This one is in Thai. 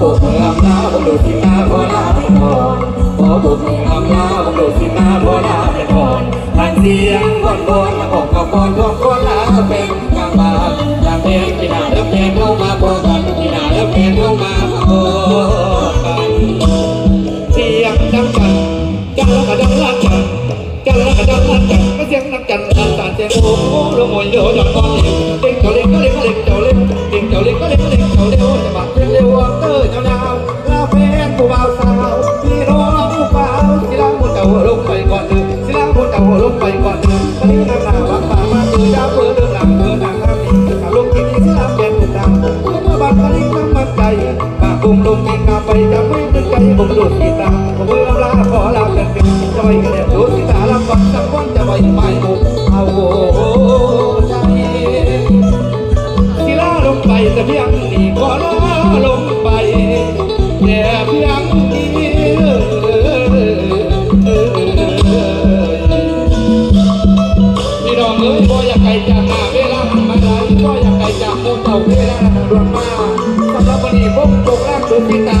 บุกเมืองหน้าบุกดูสีหน้าพ่อหน้าเป็นก่นขอบุกเมืองหน้าบุกดูสีหน้าพ่อหน้าเป็นก่นทานเสียงบนบนระบบกับคนพวกคนหนะเป็นกลางบานทางเพลงที่หนาเริ่มเพลงลงมาโบกันที่หนาเริ่มเพลงลงมาโบกันเสียงดังจังจันแล้ก็ดังลั่นจังจันแล้ก็ดังลั่นจังก็เสียงดังจังตาตาเสียงโอ้โหลงมวยโดนดอน ก่อนเดินสิลาผู้เจ้าลงไปก่อนเดินตอนนี้นางนาวักป่ามาเจอดาวเปิดเรื่องหลังเปิดหนังข้ามนี้ขับลงที่นี่สิลาแฟนผู้ดังเมื่อบัดตอนนี้น้ำมันใจปากกุมลงเองกาไปจะไม่นึกใจผมดูสีตาผมเมื่อลาขอลาเป็นเป็นจะไปกันเนี่ยดูสีตาลำบังสักวันจะไปไม่บุกเอาใจสิลาลงไปแต่เพียงนี้ขอลาลง น้อยากไปจากมาเวลาหันมาได้ก็อยากไปจากโมเจ้าเวลาหันดวนมาสำหรับวันนี้ผมจงแรกดูที่ตา